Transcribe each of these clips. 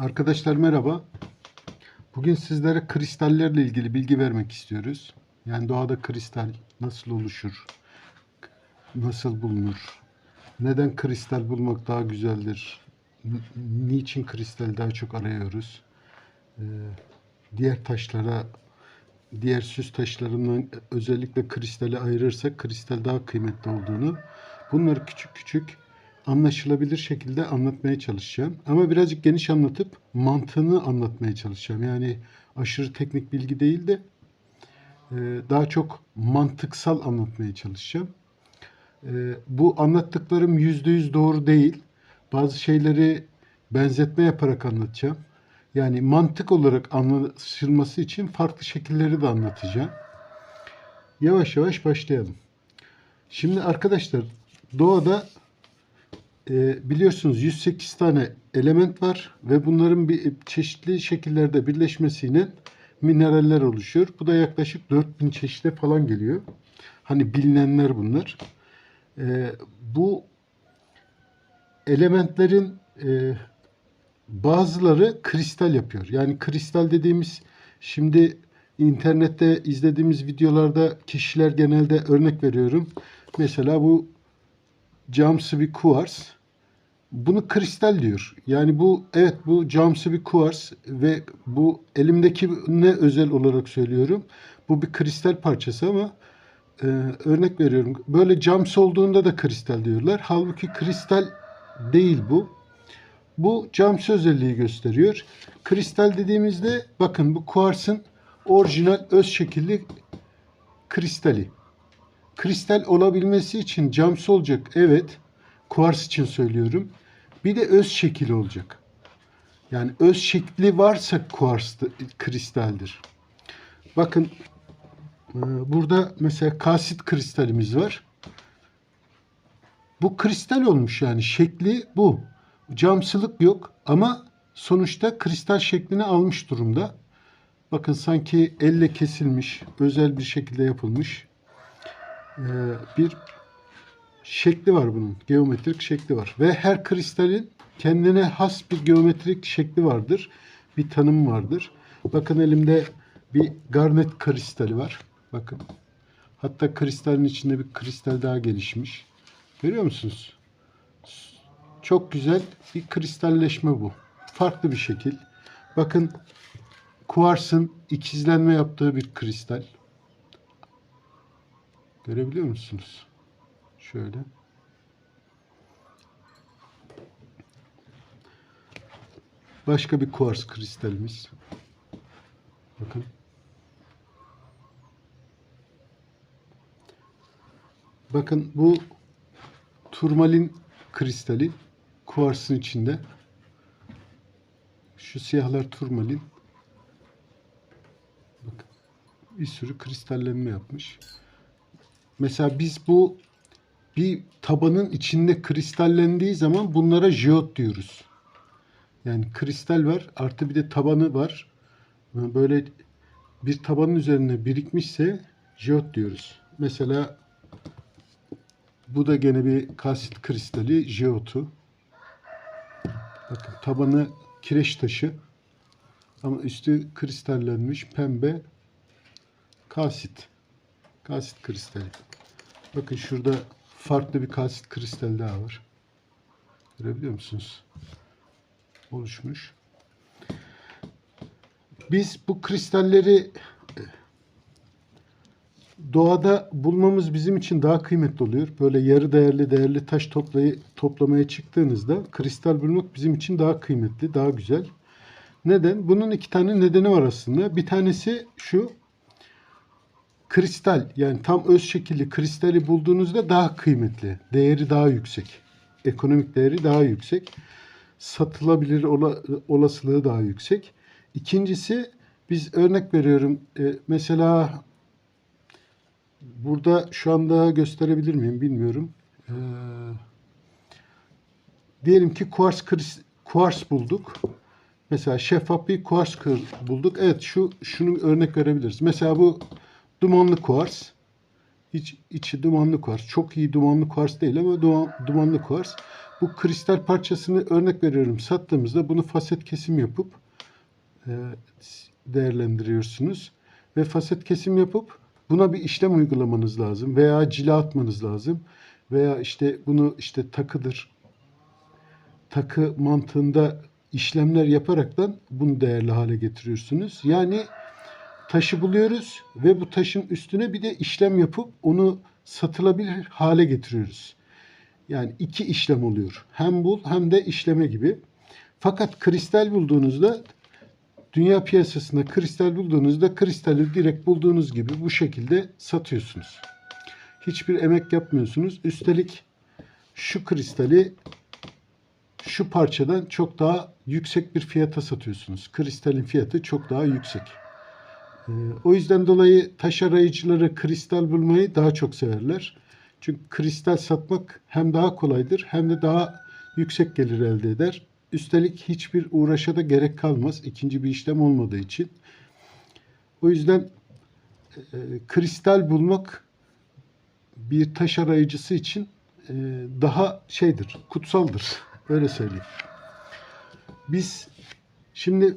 Arkadaşlar merhaba. Bugün sizlere kristallerle ilgili bilgi vermek istiyoruz. Yani doğada kristal nasıl oluşur? Nasıl bulunur? Neden kristal bulmak daha güzeldir? Niçin kristal daha çok arıyoruz? Ee, diğer taşlara, diğer süs taşlarından özellikle kristali ayırırsak kristal daha kıymetli olduğunu bunları küçük küçük anlaşılabilir şekilde anlatmaya çalışacağım. Ama birazcık geniş anlatıp mantığını anlatmaya çalışacağım. Yani aşırı teknik bilgi değil de e, daha çok mantıksal anlatmaya çalışacağım. E, Bu anlattıklarım yüzde yüz doğru değil. Bazı şeyleri benzetme yaparak anlatacağım. Yani mantık olarak anlaşılması için farklı şekilleri de anlatacağım. Yavaş yavaş başlayalım. Şimdi arkadaşlar doğada e, biliyorsunuz 108 tane element var ve bunların bir çeşitli şekillerde birleşmesiyle mineraller oluşuyor. Bu da yaklaşık 4000 çeşide falan geliyor. Hani bilinenler bunlar. E, bu elementlerin e, bazıları kristal yapıyor. Yani kristal dediğimiz şimdi internette izlediğimiz videolarda kişiler genelde örnek veriyorum. Mesela bu camsı bir kuvars. Bunu kristal diyor. Yani bu evet bu camsı bir kuvars ve bu elimdeki ne özel olarak söylüyorum. Bu bir kristal parçası ama e, örnek veriyorum. Böyle camsı olduğunda da kristal diyorlar. Halbuki kristal değil bu. Bu camsı özelliği gösteriyor. Kristal dediğimizde bakın bu kuarsın orijinal öz şekilli kristali. Kristal olabilmesi için camsı olacak. Evet. Kuars için söylüyorum. Bir de öz şekil olacak. Yani öz şekli varsa kuars kristaldir. Bakın e, burada mesela kasit kristalimiz var. Bu kristal olmuş yani şekli bu. Camsılık yok ama sonuçta kristal şeklini almış durumda. Bakın sanki elle kesilmiş, özel bir şekilde yapılmış ee, bir şekli var bunun. Geometrik şekli var. Ve her kristalin kendine has bir geometrik şekli vardır. Bir tanım vardır. Bakın elimde bir garnet kristali var. Bakın. Hatta kristalin içinde bir kristal daha gelişmiş. Görüyor musunuz? Çok güzel bir kristalleşme bu. Farklı bir şekil. Bakın kuarsın ikizlenme yaptığı bir kristal. Görebiliyor musunuz? Şöyle. Başka bir kuars kristalimiz. Bakın. Bakın bu turmalin kristali kuarsın içinde. Şu siyahlar turmalin. Bakın. Bir sürü kristallenme yapmış. Mesela biz bu bir tabanın içinde kristallendiği zaman bunlara jeot diyoruz. Yani kristal var artı bir de tabanı var. Böyle bir tabanın üzerine birikmişse jeot diyoruz. Mesela bu da gene bir kalsit kristali jeotu. Bakın tabanı kireç taşı ama üstü kristallenmiş pembe kalsit. Kalsit kristali. Bakın şurada farklı bir kalsit kristal daha var. Görebiliyor musunuz? Oluşmuş. Biz bu kristalleri doğada bulmamız bizim için daha kıymetli oluyor. Böyle yarı değerli değerli taş toplayı, toplamaya çıktığınızda kristal bulmak bizim için daha kıymetli, daha güzel. Neden? Bunun iki tane nedeni var aslında. Bir tanesi şu kristal yani tam öz şekilli kristali bulduğunuzda daha kıymetli. Değeri daha yüksek. Ekonomik değeri daha yüksek. Satılabilir ola, olasılığı daha yüksek. İkincisi biz örnek veriyorum. E, mesela burada şu anda gösterebilir miyim bilmiyorum. E, diyelim ki kuars kuars bulduk. Mesela şeffaf bir kuars bulduk. Evet şu şunu örnek verebiliriz. Mesela bu dumanlı kuars. İç, içi dumanlı kuars. Çok iyi dumanlı kuars değil ama duman, dumanlı kuars. Bu kristal parçasını örnek veriyorum sattığımızda bunu faset kesim yapıp e, değerlendiriyorsunuz. Ve faset kesim yapıp buna bir işlem uygulamanız lazım veya cila atmanız lazım veya işte bunu işte takıdır takı mantığında işlemler yaparaktan bunu değerli hale getiriyorsunuz. Yani taşı buluyoruz ve bu taşın üstüne bir de işlem yapıp onu satılabilir hale getiriyoruz. Yani iki işlem oluyor. Hem bul hem de işleme gibi. Fakat kristal bulduğunuzda dünya piyasasında kristal bulduğunuzda kristali direkt bulduğunuz gibi bu şekilde satıyorsunuz. Hiçbir emek yapmıyorsunuz. Üstelik şu kristali şu parçadan çok daha yüksek bir fiyata satıyorsunuz. Kristalin fiyatı çok daha yüksek. Ee, o yüzden dolayı taş arayıcıları kristal bulmayı daha çok severler. Çünkü kristal satmak hem daha kolaydır hem de daha yüksek gelir elde eder. Üstelik hiçbir uğraşa da gerek kalmaz. ikinci bir işlem olmadığı için. O yüzden e, kristal bulmak bir taş arayıcısı için e, daha şeydir, kutsaldır. Öyle söyleyeyim. Biz şimdi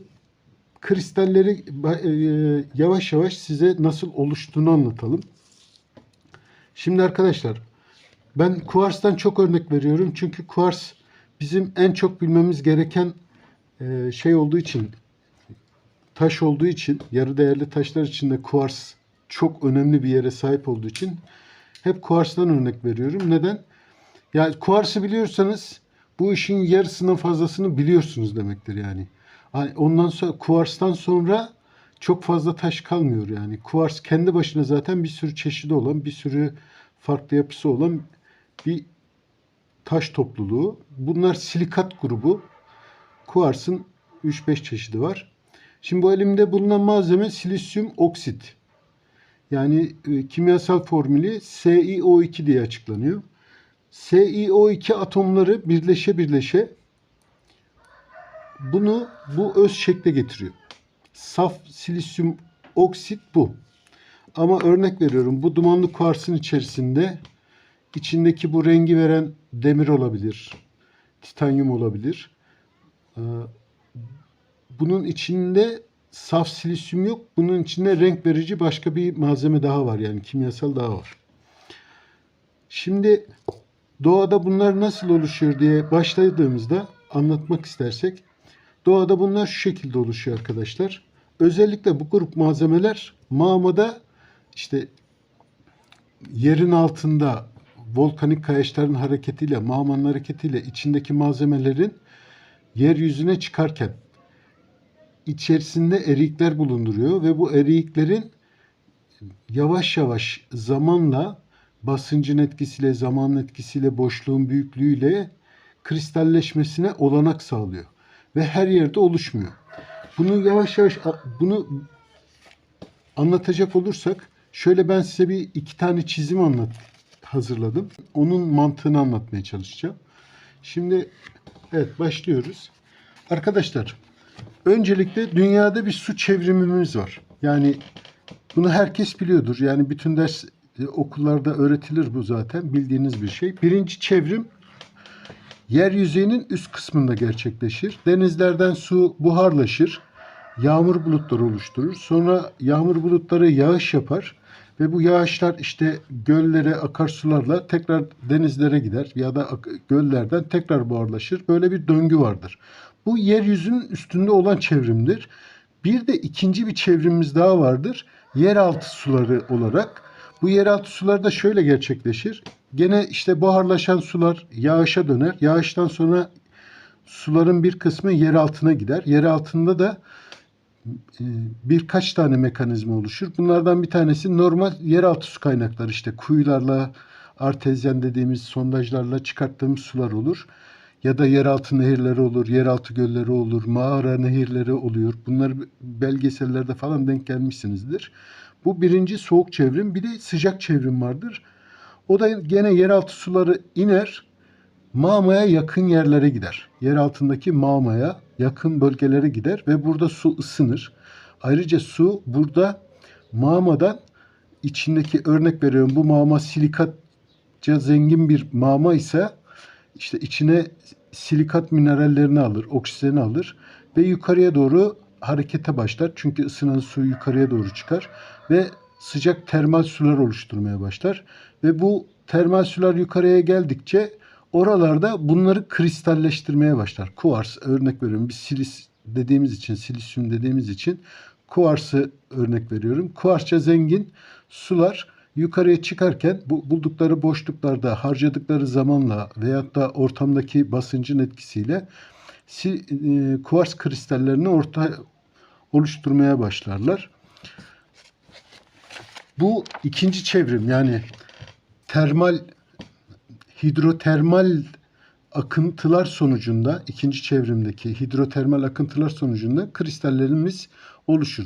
kristalleri e, yavaş yavaş size nasıl oluştuğunu anlatalım. Şimdi arkadaşlar ben kuarstan çok örnek veriyorum. Çünkü kuars bizim en çok bilmemiz gereken e, şey olduğu için taş olduğu için yarı değerli taşlar içinde kuars çok önemli bir yere sahip olduğu için hep kuarstan örnek veriyorum. Neden? Yani kuarsı biliyorsanız bu işin yarısından fazlasını biliyorsunuz demektir yani. Hani ondan sonra kuarstan sonra çok fazla taş kalmıyor yani. Kuvars kendi başına zaten bir sürü çeşidi olan, bir sürü farklı yapısı olan bir taş topluluğu. Bunlar silikat grubu. Kuarsın 3-5 çeşidi var. Şimdi bu elimde bulunan malzeme silisyum oksit. Yani e, kimyasal formülü SiO2 diye açıklanıyor. SiO2 atomları birleşe birleşe bunu bu öz şekle getiriyor. Saf silisyum oksit bu. Ama örnek veriyorum bu dumanlı kuarsın içerisinde içindeki bu rengi veren demir olabilir. Titanyum olabilir. Ee, Bunun içinde saf silisyum yok. Bunun içinde renk verici başka bir malzeme daha var. Yani kimyasal daha var. Şimdi doğada bunlar nasıl oluşuyor diye başladığımızda anlatmak istersek doğada bunlar şu şekilde oluşuyor arkadaşlar. Özellikle bu grup malzemeler mağmada işte yerin altında volkanik kayaçların hareketiyle, mağmanın hareketiyle içindeki malzemelerin yeryüzüne çıkarken içerisinde erikler bulunduruyor ve bu eriklerin yavaş yavaş zamanla basıncın etkisiyle, zamanın etkisiyle, boşluğun büyüklüğüyle kristalleşmesine olanak sağlıyor. Ve her yerde oluşmuyor. Bunu yavaş yavaş bunu anlatacak olursak şöyle ben size bir iki tane çizim anlat hazırladım. Onun mantığını anlatmaya çalışacağım. Şimdi evet başlıyoruz. Arkadaşlar öncelikle dünyada bir su çevrimimiz var. Yani bunu herkes biliyordur. Yani bütün ders e, okullarda öğretilir bu zaten. Bildiğiniz bir şey. Birinci çevrim yeryüzeyinin üst kısmında gerçekleşir. Denizlerden su buharlaşır. Yağmur bulutları oluşturur. Sonra yağmur bulutları yağış yapar. Ve bu yağışlar işte göllere, akarsularla tekrar denizlere gider ya da göllerden tekrar buharlaşır. Böyle bir döngü vardır. Bu yeryüzünün üstünde olan çevrimdir. Bir de ikinci bir çevrimimiz daha vardır. Yeraltı suları olarak. Bu yeraltı suları da şöyle gerçekleşir. Gene işte buharlaşan sular yağışa döner. Yağıştan sonra suların bir kısmı yer altına gider. Yer altında da e, birkaç tane mekanizma oluşur. Bunlardan bir tanesi normal yeraltı su kaynakları işte kuyularla, artezyen dediğimiz sondajlarla çıkarttığımız sular olur. Ya da yeraltı nehirleri olur, yeraltı gölleri olur, mağara nehirleri oluyor. Bunlar belgesellerde falan denk gelmişsinizdir. Bu birinci soğuk çevrim. Bir de sıcak çevrim vardır. O da gene yeraltı suları iner, mağmaya yakın yerlere gider. Yer altındaki mağmaya yakın bölgelere gider ve burada su ısınır. Ayrıca su burada mağmadan içindeki örnek veriyorum bu mağma silikatça zengin bir mağma ise işte içine silikat minerallerini alır, oksijeni alır ve yukarıya doğru harekete başlar. Çünkü ısınan su yukarıya doğru çıkar ve sıcak termal sular oluşturmaya başlar. Ve bu termal sular yukarıya geldikçe oralarda bunları kristalleştirmeye başlar. Kuvars örnek veriyorum. Biz silis dediğimiz için, silisyum dediğimiz için kuvarsı örnek veriyorum. Kuvarsça zengin sular yukarıya çıkarken bu buldukları boşluklarda harcadıkları zamanla veyahut da ortamdaki basıncın etkisiyle si, e, kuvars kristallerini orta oluşturmaya başlarlar. Bu ikinci çevrim yani termal hidrotermal akıntılar sonucunda ikinci çevrimdeki hidrotermal akıntılar sonucunda kristallerimiz oluşur.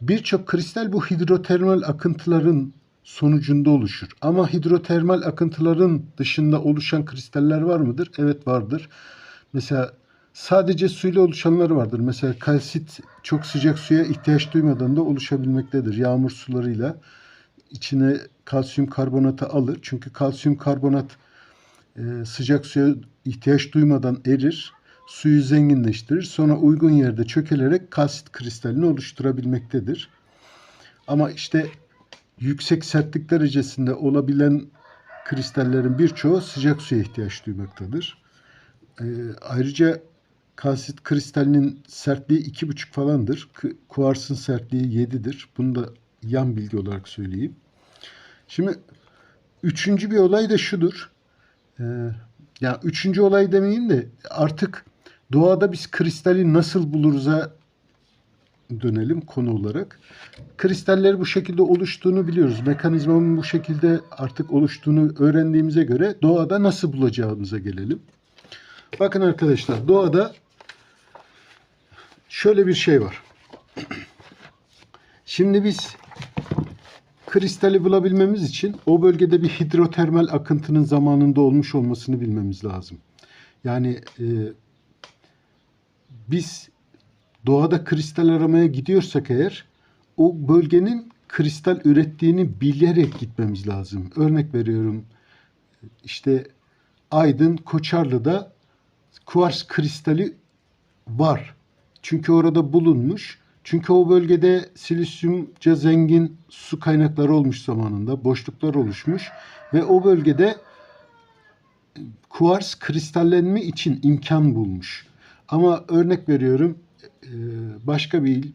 Birçok kristal bu hidrotermal akıntıların sonucunda oluşur. Ama hidrotermal akıntıların dışında oluşan kristaller var mıdır? Evet vardır. Mesela sadece suyla oluşanlar vardır. Mesela kalsit çok sıcak suya ihtiyaç duymadan da oluşabilmektedir. Yağmur sularıyla içine kalsiyum karbonatı alır. Çünkü kalsiyum karbonat e, sıcak suya ihtiyaç duymadan erir. Suyu zenginleştirir. Sonra uygun yerde çökelerek kalsit kristalini oluşturabilmektedir. Ama işte yüksek sertlik derecesinde olabilen kristallerin birçoğu sıcak suya ihtiyaç duymaktadır. E, ayrıca kalsit kristalinin sertliği 2,5 falandır. Kuarsın sertliği 7'dir. Bunu da yan bilgi olarak söyleyeyim. Şimdi üçüncü bir olay da şudur. Ee, ya üçüncü olay demeyeyim de artık doğada biz kristali nasıl buluruz'a dönelim konu olarak. Kristaller bu şekilde oluştuğunu biliyoruz. Mekanizmanın bu şekilde artık oluştuğunu öğrendiğimize göre doğada nasıl bulacağımıza gelelim. Bakın arkadaşlar doğada şöyle bir şey var. Şimdi biz kristali bulabilmemiz için o bölgede bir hidrotermal akıntının zamanında olmuş olmasını bilmemiz lazım. Yani e, biz doğada kristal aramaya gidiyorsak eğer o bölgenin kristal ürettiğini bilerek gitmemiz lazım. Örnek veriyorum işte Aydın Koçarlı'da kuvars kristali var. Çünkü orada bulunmuş. Çünkü o bölgede silisyumca zengin su kaynakları olmuş zamanında. Boşluklar oluşmuş. Ve o bölgede kuvars kristallenme için imkan bulmuş. Ama örnek veriyorum e, başka bir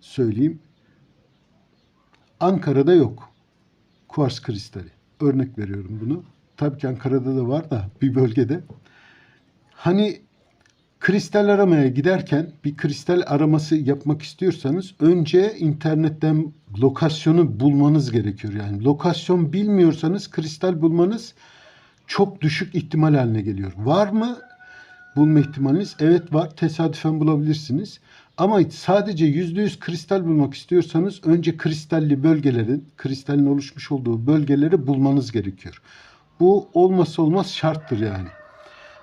söyleyeyim. Ankara'da yok. Kuvars kristali. Örnek veriyorum bunu. Tabii ki Ankara'da da var da bir bölgede. Hani kristal aramaya giderken bir kristal araması yapmak istiyorsanız önce internetten lokasyonu bulmanız gerekiyor. Yani lokasyon bilmiyorsanız kristal bulmanız çok düşük ihtimal haline geliyor. Var mı bulma ihtimaliniz? Evet var. Tesadüfen bulabilirsiniz. Ama sadece %100 kristal bulmak istiyorsanız önce kristalli bölgelerin, kristalin oluşmuş olduğu bölgeleri bulmanız gerekiyor. Bu olmazsa olmaz şarttır yani.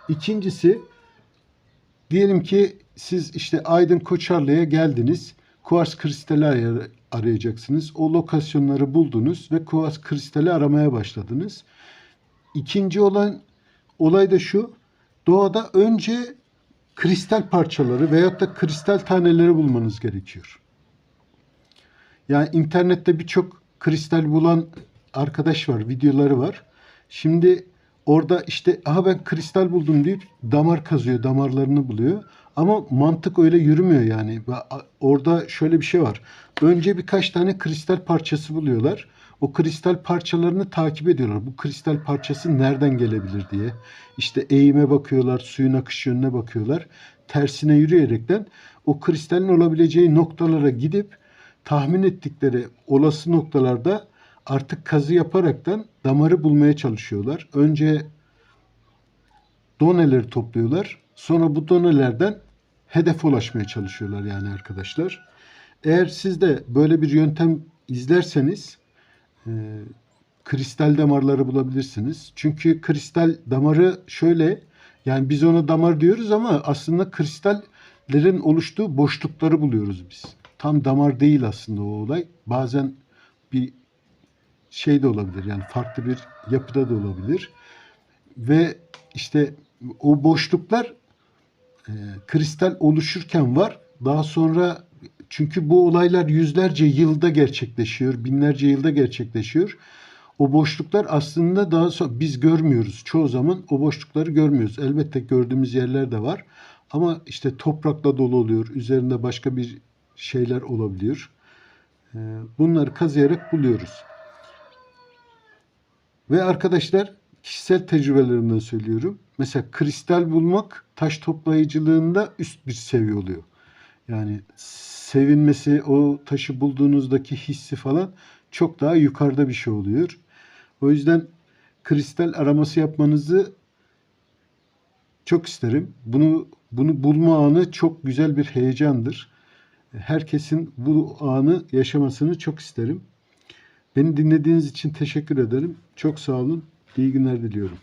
İkincisi Diyelim ki siz işte Aydın Koçarlı'ya geldiniz. Kuvars kristali aray- arayacaksınız. O lokasyonları buldunuz ve kuvars kristali aramaya başladınız. İkinci olan olay da şu. Doğada önce kristal parçaları veyahut da kristal taneleri bulmanız gerekiyor. Yani internette birçok kristal bulan arkadaş var, videoları var. Şimdi orada işte aha ben kristal buldum deyip damar kazıyor, damarlarını buluyor. Ama mantık öyle yürümüyor yani. Orada şöyle bir şey var. Önce birkaç tane kristal parçası buluyorlar. O kristal parçalarını takip ediyorlar. Bu kristal parçası nereden gelebilir diye. İşte eğime bakıyorlar, suyun akış yönüne bakıyorlar. Tersine yürüyerekten o kristalin olabileceği noktalara gidip tahmin ettikleri olası noktalarda artık kazı yaparaktan damarı bulmaya çalışıyorlar. Önce doneleri topluyorlar. Sonra bu donelerden hedef ulaşmaya çalışıyorlar yani arkadaşlar. Eğer siz de böyle bir yöntem izlerseniz e, kristal damarları bulabilirsiniz. Çünkü kristal damarı şöyle yani biz ona damar diyoruz ama aslında kristallerin oluştuğu boşlukları buluyoruz biz. Tam damar değil aslında o olay. Bazen bir şey de olabilir yani farklı bir yapıda da olabilir. ve işte o boşluklar e, kristal oluşurken var. Daha sonra çünkü bu olaylar yüzlerce yılda gerçekleşiyor, binlerce yılda gerçekleşiyor. O boşluklar aslında daha sonra biz görmüyoruz. Çoğu zaman o boşlukları görmüyoruz. Elbette gördüğümüz yerler de var. Ama işte toprakla dolu oluyor. Üzerinde başka bir şeyler olabiliyor. Ee, Bunları kazıyarak buluyoruz. Ve arkadaşlar kişisel tecrübelerimden söylüyorum. Mesela kristal bulmak taş toplayıcılığında üst bir seviye oluyor. Yani sevinmesi, o taşı bulduğunuzdaki hissi falan çok daha yukarıda bir şey oluyor. O yüzden kristal araması yapmanızı çok isterim. Bunu bunu bulma anı çok güzel bir heyecandır. Herkesin bu anı yaşamasını çok isterim. Beni dinlediğiniz için teşekkür ederim. Çok sağ olun. İyi günler diliyorum.